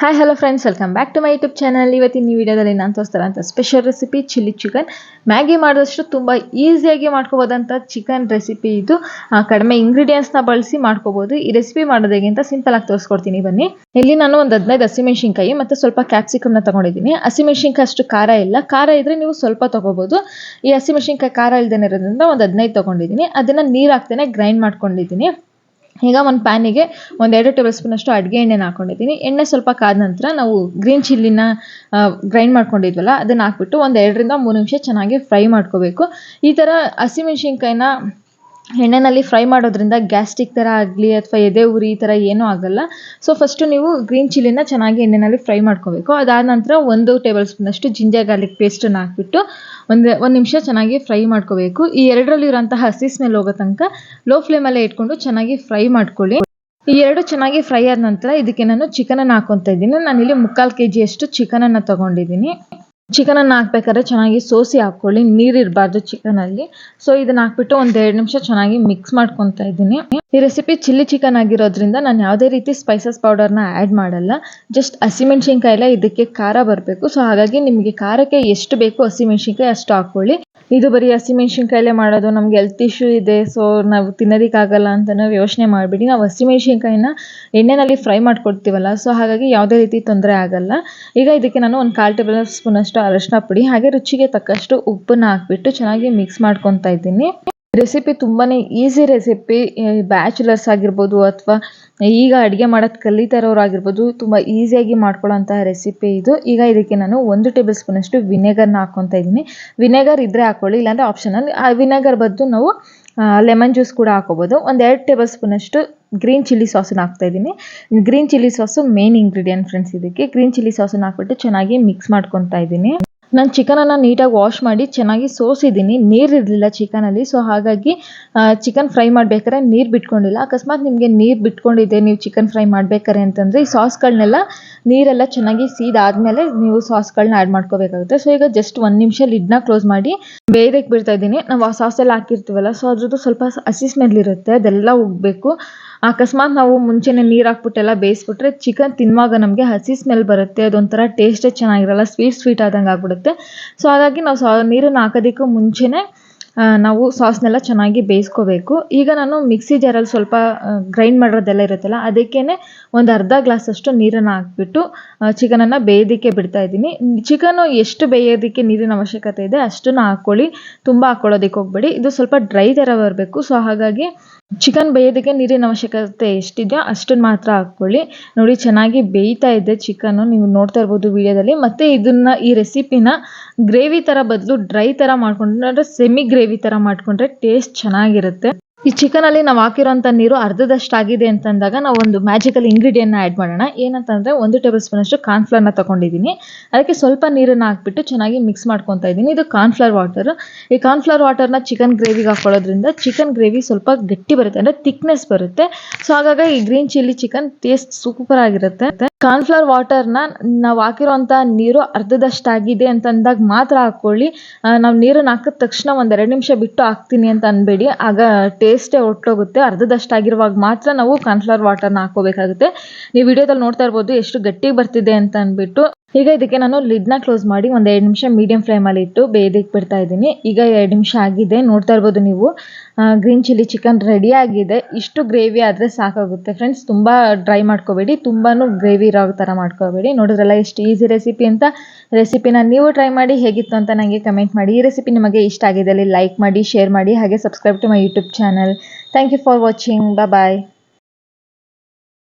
Hi hello friends welcome back to my YouTube channel ಇವತ್ತಿನ ಈ ವಿಡಿಯೋದಲ್ಲಿ ನಾನು ತೋರಿಸ್ತಾರೆ ಅಂತ special recipe chilli chicken Maggi ಮಾಡಿದಷ್ಟು ತುಂಬ ಈಸಿಯಾಗಿ ಮಾಡ್ಕೋಬೋದಂಥ ಚಿಕನ್ ರೆಸಿಪಿ ಇದು. ಕಡಿಮೆ ಇಂಗ್ರೀಡಿಯೆಂಟ್ಸ್ನ ಬಳಸಿ ಮಾಡ್ಕೋಬೋದು ಈ ರೆಸಿಪಿ ಮಾಡೋದಕ್ಕಿಂತ ಸಿಂಪಲ್ ಆಗಿ ತೋರಿಸ್ಕೊಡ್ತೀನಿ. ಬನ್ನಿ. ಇಲ್ಲಿ ನಾನು ಒಂದು ಹದಿನೈದು ಹಸಿಮೆಣಸಿನ್ಕಾಯಿ ಮತ್ತು ಸ್ವಲ್ಪ ಕ್ಯಾಪ್ಸಿಕಮ್ನ ತಗೊಂಡಿದ್ದೀನಿ. ಹಸಿಮೆಣಸಿನ್ಕಾಯಿ ಅಷ್ಟು ಖಾರ ಇಲ್ಲ. ಖಾರ ಇದ್ದರೆ ನೀವು ಸ್ವಲ್ಪ ತೊಗೋಬೋದು ಈ ಹಸಿಮೆಣಸಿನ್ಕಾಯಿ ಖಾರ ಇಲ್ದೇನೆ ಇರೋದ್ರಿಂದ ಒಂದು ಹದಿನೈದು ತೊಗೊಂಡಿದ್ದೀನಿ. ಅದನ್ನು ನೀರು ಹಾಕ್ತೇನೆ ಗ್ರೈಂಡ್ ಮಾಡ್ಕೊಂಡಿದ್ದೀನಿ. ಈಗ ಒಂದು ಪ್ಯಾನಿಗೆ ಒಂದು ಎರಡು ಟೇಬಲ್ ಸ್ಪೂನ್ ಅಷ್ಟು ಅಡುಗೆ ಎಣ್ಣೆನ ಹಾಕೊಂಡಿದ್ದೀನಿ. ಎಣ್ಣೆ ಸ್ವಲ್ಪ ಕಾದ ನಂತರ ನಾವು ಗ್ರೀನ್ ಚಿಲ್ಲಿನ ಗ್ರೈಂಡ್ ಮಾಡ್ಕೊಂಡಿದ್ವಲ್ಲ, ಅದನ್ನ ಹಾಕ್ಬಿಟ್ಟು ಒಂದು ಎರಡರಿಂದ ಮೂರು ನಿಮಿಷ ಚೆನ್ನಾಗಿ ಫ್ರೈ ಮಾಡ್ಕೋಬೇಕು. ಈ ಥರ ಹಸಿಮೆಣ್ಸಿನ್ಕಾಯಿನ ಎಣ್ಣೆನಲ್ಲಿ ಫ್ರೈ ಮಾಡೋದ್ರಿಂದ ಗ್ಯಾಸ್ಟ್ರಿಕ್ ಥರ ಆಗಲಿ ಅಥವಾ ಎದೆ ಉರಿ ಈ ಥರ ಏನೂ ಆಗಲ್ಲ. ಸೊ ಫಸ್ಟು ನೀವು ಗ್ರೀನ್ ಚಿಲ್ಲಿನ ಚೆನ್ನಾಗಿ ಎಣ್ಣೆನಲ್ಲಿ ಫ್ರೈ ಮಾಡ್ಕೋಬೇಕು. ಅದಾದ ನಂತರ ಒಂದು ಟೇಬಲ್ ಸ್ಪೂನಷ್ಟು ಜಿಂಜರ್ ಗಾರ್ಲಿಕ್ ಪೇಸ್ಟನ್ನು ಹಾಕ್ಬಿಟ್ಟು ಒಂದು ಒಂದು ನಿಮಿಷ ಚೆನ್ನಾಗಿ ಫ್ರೈ ಮಾಡ್ಕೋಬೇಕು. ಈ ಎರಡರಲ್ಲಿ ಎರಡರಲ್ಲಿರುವಂತಹ ಹಸಿ ಸ್ಮೆಲ್ ಹೋಗೋ ತನಕ ಲೋ ಫ್ಲೇಮಲ್ಲೇ ಇಟ್ಕೊಂಡು ಚೆನ್ನಾಗಿ ಫ್ರೈ ಮಾಡ್ಕೊಳ್ಳಿ. ಈ ಎರಡು ಚೆನ್ನಾಗಿ ಫ್ರೈ ಆದ ನಂತರ ಇದಕ್ಕೆ ನಾನು ಚಿಕನನ್ನು ಹಾಕೊತಾ ಇದ್ದೀನಿ. ನಾನಿಲ್ಲಿ ಮುಕ್ಕಾಲು ಕೆ ಜಿಯಷ್ಟು ಚಿಕನನ್ನು ತೊಗೊಂಡಿದ್ದೀನಿ. ಚಿಕನನ್ನು ಹಾಕ್ಬೇಕಾದ್ರೆ ಚೆನ್ನಾಗಿ ಸೋಸಿ ಹಾಕ್ಕೊಳ್ಳಿ, ನೀರು ಇರಬಾರ್ದು ಚಿಕನಲ್ಲಿ. ಸೊ ಇದನ್ನ ಹಾಕ್ಬಿಟ್ಟು ಒಂದು ಎರಡು ನಿಮಿಷ ಚೆನ್ನಾಗಿ ಮಿಕ್ಸ್ ಮಾಡ್ಕೊತಾ ಇದ್ದೀನಿ. ಈ ರೆಸಿಪಿ ಚಿಲ್ಲಿ ಚಿಕನ್ ಆಗಿರೋದ್ರಿಂದ ನಾನು ಯಾವುದೇ ರೀತಿ ಸ್ಪೈಸಸ್ ಪೌಡರ್ನ ಆ್ಯಡ್ ಮಾಡಲ್ಲ. ಜಸ್ಟ್ ಹಸಿಮೆಣ್ಸಿನ್ಕಾಯಲ್ಲೇ ಇದಕ್ಕೆ ಖಾರ ಬರಬೇಕು. ಸೊ ಹಾಗಾಗಿ ನಿಮಗೆ ಖಾರಕ್ಕೆ ಎಷ್ಟು ಬೇಕು ಹಸಿಮೆಣ್ಸಿನ್ಕಾಯಿ ಅಷ್ಟು ಹಾಕ್ಕೊಳ್ಳಿ. ಇದು ಬರೀ ಹಸಿಮೆಣ್ಸಿನ್ಕಾಯಲ್ಲೇ ಮಾಡೋದು, ನಮ್ಗೆ ಹೆಲ್ತ್ ಇಶ್ಯೂ ಇದೆ ಸೊ ನಾವು ತಿನ್ನೋದಕ್ಕಾಗಲ್ಲ ಅಂತ ನಾವು ಯೋಚನೆ ಮಾಡಿಬಿಡಿ. ನಾವು ಹಸಿಮೆಣ್ಸಿನ್ಕಾಯಿನ ಎಣ್ಣೆನಲ್ಲಿ ಫ್ರೈ ಮಾಡ್ಕೊಡ್ತೀವಲ್ಲ ಸೊ ಹಾಗಾಗಿ ಯಾವುದೇ ರೀತಿ ತೊಂದರೆ ಆಗಲ್ಲ. ಈಗ ಇದಕ್ಕೆ ನಾನು ಒಂದು ಕಾಲು ಟೇಬಲ್ ಸ್ಪೂನಷ್ಟು ಅರಶಿನ ಪುಡಿ, ಹಾಗೆ ರುಚಿಗೆ ತಕ್ಕಷ್ಟು ಉಪ್ಪನ್ನ ಹಾಕ್ಬಿಟ್ಟು ಚೆನ್ನಾಗಿ ಮಿಕ್ಸ್ ಮಾಡ್ಕೊತಾ ಇದ್ದೀನಿ. ರೆಸಿಪಿ ತುಂಬಾ ಈಸಿ ರೆಸಿಪಿ ಬ್ಯಾಚುಲರ್ಸ್ ಆಗಿರ್ಬೋದು ಅಥವಾ ಈಗ ಅಡುಗೆ ಮಾಡೋದು ಕಲಿತಾ ಇರೋರು ಆಗಿರ್ಬೋದು ತುಂಬ ಈಸಿಯಾಗಿ ಮಾಡ್ಕೊಳ್ಳೋಂತಹ ರೆಸಿಪಿ ಇದು. ಈಗ ಇದಕ್ಕೆ ನಾನು ಒಂದು ಟೇಬಲ್ ಸ್ಪೂನಷ್ಟು ವಿನೆಗರ್ನ ಹಾಕ್ಕೊತಾ ಇದ್ದೀನಿ. ವಿನೆಗರ್ ಇದ್ದರೆ ಹಾಕ್ಕೊಳ್ಳಿ ಇಲ್ಲಾಂದರೆ ಆಪ್ಷನಲ್ ಆ ವಿನೆಗರ್ ಬದಲು ನಾವು ಲೆಮನ್ ಜ್ಯೂಸ್ ಕೂಡ ಹಾಕೋಬೋದು. ಒಂದು ಎರಡು ಟೇಬಲ್ ಸ್ಪೂನಷ್ಟು ಗ್ರೀನ್ ಚಿಲ್ಲಿ ಸಾಸನ್ನ ಹಾಕ್ತಾ ಇದ್ದೀನಿ. Green chilli sauce main ingredient friends ಇದಕ್ಕೆ. ಗ್ರೀನ್ ಚಿಲ್ಲಿ ಸಾಸನ್ನ ಹಾಕ್ಬಿಟ್ಟು ಚೆನ್ನಾಗಿ ಮಿಕ್ಸ್ ಮಾಡ್ಕೊತಾ ಇದ್ದೀನಿ. ನಾನು ಚಿಕನನ್ನು ನೀಟಾಗಿ ವಾಶ್ ಮಾಡಿ ಚೆನ್ನಾಗಿ ಸೋಸಿದ್ದೀನಿ. ನೀರು ಇರಲಿಲ್ಲ ಚಿಕನಲ್ಲಿ ಸೊ ಹಾಗಾಗಿ ಚಿಕನ್ ಫ್ರೈ ಮಾಡ್ಬೇಕಾದ್ರೆ ನೀರು ಬಿಟ್ಕೊಂಡಿಲ್ಲ. ಅಕಸ್ಮಾತ್ ನಿಮಗೆ ನೀರು ಬಿಟ್ಕೊಂಡಿದೆ, ನೀವು ಚಿಕನ್ ಫ್ರೈ ಮಾಡ್ಬೇಕಾರೆ ಅಂತಂದರೆ, ಈ ಸಾಸ್ಗಳನ್ನೆಲ್ಲ ನೀರೆಲ್ಲ ಚೆನ್ನಾಗಿ ಸೀದಾದಮೇಲೆ ನೀವು ಸಾಸ್ಗಳನ್ನ ಆ್ಯಡ್ ಮಾಡ್ಕೋಬೇಕಾಗುತ್ತೆ. ಸೊ ಈಗ ಜಸ್ಟ್ ಒಂದು ನಿಮಿಷ ಲಿಡ್ನ ಕ್ಲೋಸ್ ಮಾಡಿ ಬೇಯದಕ್ಕೆ ಬಿಡ್ತಾ ಇದ್ದೀನಿ. ನಾವು ಆ ಸಾಸ್ ಎಲ್ಲ ಹಾಕಿರ್ತೀವಲ್ಲ ಸೊ ಅದ್ರದ್ದು ಸ್ವಲ್ಪ ಹಸಿ ಸ್ಮೆಲ್ ಇರುತ್ತೆ, ಅದೆಲ್ಲ ಹೋಗಬೇಕು ಅಕಸ್ಮಾತ್ ನಾವು ಮುಂಚೆನೇ ನೀರು ಹಾಕ್ಬಿಟ್ಟೆಲ್ಲ ಬೇಯಿಸ್ಬಿಟ್ರೆ ಚಿಕನ್ ತಿನ್ನುವಾಗ ನಮಗೆ ಹಸಿ ಸ್ಮೆಲ್ ಬರುತ್ತೆ. ಅದೊಂಥರ ಟೇಸ್ಟೇ ಚೆನ್ನಾಗಿರಲ್ಲ ಸ್ವೀಟ್ ಸ್ವೀಟ್ ಆದಂಗೆ ಆಗ್ಬಿಡುತ್ತೆ ಸೊ ಹಾಗಾಗಿ ನಾವು ಸಾ ನೀರನ್ನು ಹಾಕೋದಕ್ಕೂ ಮುಂಚೆನೇ ನಾವು ಸಾಸ್ನೆಲ್ಲ ಚೆನ್ನಾಗಿ ಬೇಯಿಸ್ಕೋಬೇಕು. ಈಗ ನಾನು ಮಿಕ್ಸಿ ಜಾರಲ್ಲಿ ಸ್ವಲ್ಪ ಗ್ರೈಂಡ್ ಮಾಡಿರೋದೆಲ್ಲ ಇರುತ್ತಲ್ಲ ಅದಕ್ಕೇ ಒಂದು ಅರ್ಧ ಗ್ಲಾಸಷ್ಟು ನೀರನ್ನು ಹಾಕ್ಬಿಟ್ಟು ಚಿಕನನ್ನು ಬೇಯೋದಕ್ಕೆ ಬಿಡ್ತಾ ಇದ್ದೀನಿ. ಚಿಕನು ಎಷ್ಟು ಬೇಯೋದಕ್ಕೆ ನೀರಿನ ಅವಶ್ಯಕತೆ ಇದೆ ಅಷ್ಟನ್ನು ಹಾಕ್ಕೊಳ್ಳಿ. ತುಂಬ ಹಾಕ್ಕೊಳ್ಳೋದಕ್ಕೆ ಹೋಗಬೇಡಿ. ಇದು ಸ್ವಲ್ಪ ಡ್ರೈ ಥರ ಬರಬೇಕು. ಸೊ ಹಾಗಾಗಿ ಚಿಕನ್ ಬೇಯೋದಕ್ಕೆ ನೀರಿನ ಅವಶ್ಯಕತೆ ಎಷ್ಟಿದೆಯೋ ಅಷ್ಟನ್ನು ಮಾತ್ರ ಹಾಕ್ಕೊಳ್ಳಿ. ನೋಡಿ, ಚೆನ್ನಾಗಿ ಬೇಯ್ತಾ ಇದೆ ಚಿಕನ್ನು ನೀವು ನೋಡ್ತಾ ಇರ್ಬೋದು ವಿಡಿಯೋದಲ್ಲಿ. ಮತ್ತು ಇದನ್ನು ಈ ರೆಸಿಪಿನ ಗ್ರೇವಿ ಥರ ಬದಲು ಡ್ರೈ ಥರ ಮಾಡ್ಕೊಂಡ್ರೆ ಸೆಮಿ ಗ್ರೇವಿ ಥರ ಮಾಡ್ಕೊಂಡ್ರೆ ಟೇಸ್ಟ್ ಚೆನ್ನಾಗಿರುತ್ತೆ. ಈ ಚಿಕನಲ್ಲಿ ನಾವು ಹಾಕಿರೋಂಥ ನೀರು ಅರ್ಧದಷ್ಟು ಆಗಿದೆ ಅಂತಂದಾಗ ನಾವು ಒಂದು ಮ್ಯಾಜಿಕಲ್ ಇಂಗ್ರೀಡಿಯೆಂಟ್ನ ಆ್ಯಡ್ ಮಾಡೋಣ. ಏನಂತಂದರೆ ಒಂದು ಟೇಬಲ್ ಸ್ಪೂನಷ್ಟು ಕಾರ್ನ್ಫ್ಲರ್ನ ತೊಗೊಂಡಿದ್ದೀನಿ. ಅದಕ್ಕೆ ಸ್ವಲ್ಪ ನೀರನ್ನು ಹಾಕ್ಬಿಟ್ಟು ಚೆನ್ನಾಗಿ ಮಿಕ್ಸ್ ಮಾಡ್ಕೊತಾ ಇದ್ದೀನಿ. ಇದು ಕಾರ್ನ್ಫ್ಲವರ್ ವಾಟರ್ ಈ ಕಾರ್ನ್ಫ್ಲವರ್ ವಾಟರ್ನ ಚಿಕನ್ ಗ್ರೇವಿಗೆ ಹಾಕೊಳ್ಳೋದ್ರಿಂದ ಚಿಕನ್ ಗ್ರೇವಿ ಸ್ವಲ್ಪ ಗಟ್ಟಿ ಬರುತ್ತೆ, ಅಂದರೆ ಥಿಕ್ನೆಸ್ ಬರುತ್ತೆ. ಸೊ ಹಾಗಾಗಿ ಈ green chilli chicken taste super ಆಗಿರುತ್ತೆ. ಕಾರ್ನ್ಫ್ಲವರ್ ವಾಟರ್ನ ನಾವು ಹಾಕಿರೋಂಥ ನೀರು ಅರ್ಧದಷ್ಟಾಗಿದೆ ಅಂತಂದಾಗ ಮಾತ್ರ ಹಾಕ್ಕೊಳ್ಳಿ ನಾವು ನೀರನ್ನು ಹಾಕಿದ ತಕ್ಷಣ ಒಂದೆರಡು ನಿಮಿಷ ಬಿಟ್ಟು ಹಾಕ್ತೀನಿ ಅಂತ ಅನ್ಬೇಡಿ. ಆಗ ಟೇಸ್ಟೇ ಹೊಟ್ಟೋಗುತ್ತೆ ಅರ್ಧದಷ್ಟಾಗಿರುವಾಗ ಮಾತ್ರ ನಾವು ಕಾರ್ನ್ಫ್ಲವರ್ ವಾಟರ್ನ ಹಾಕೋಬೇಕಾಗುತ್ತೆ ನೀವು ವಿಡಿಯೋದಲ್ಲಿ ನೋಡ್ತಾ ಇರ್ಬೋದು ಎಷ್ಟು ಗಟ್ಟಿ ಬರ್ತಿದೆ ಅಂತ ಅಂದ್ಬಿಟ್ಟು ಈಗ ಇದಕ್ಕೆ ನಾನು ಲಿಡ್ನ ಕ್ಲೋಸ್ ಮಾಡಿ ಒಂದು ಎರಡು ನಿಮಿಷ ಮೀಡಿಯಂ ಫ್ಲೇಮಲ್ಲಿ ಇಟ್ಟು ಬೇಯೋದಕ್ಕೆ ಬಿಡ್ತಾ ಇದ್ದೀನಿ. ಈಗ ಎರಡು ನಿಮಿಷ ಆಗಿದೆ, ನೋಡ್ತಾ ಇರ್ಬೋದು ನೀವು. ಗ್ರೀನ್ ಚಿಲ್ಲಿ ಚಿಕನ್ ರೆಡಿ ಆಗಿದೆ. ಇಷ್ಟು ಗ್ರೇವಿ ಆದರೆ ಸಾಕಾಗುತ್ತೆ. ಫ್ರೆಂಡ್ಸ್ ತುಂಬ ಡ್ರೈ ಮಾಡ್ಕೋಬೇಡಿ. ತುಂಬಾ ಗ್ರೇವಿ ಇರೋ ಥರ ಮಾಡ್ಕೋಬೇಡಿ. ನೋಡಿದ್ರಲ್ಲ ಎಷ್ಟು ಈಸಿ ರೆಸಿಪಿ ಅಂತ? ರೆಸಿಪಿನ ನೀವು ಟ್ರೈ ಮಾಡಿ ಹೇಗಿತ್ತು ಅಂತ ನನಗೆ ಕಮೆಂಟ್ ಮಾಡಿ. ಈ ರೆಸಿಪಿ ನಿಮಗೆ ಇಷ್ಟ ಆಗಿದೆ ಲೈಕ್ ಮಾಡಿ ಶೇರ್ ಮಾಡಿ, ಹಾಗೆ subscribe to my YouTube channel thank you for watching bye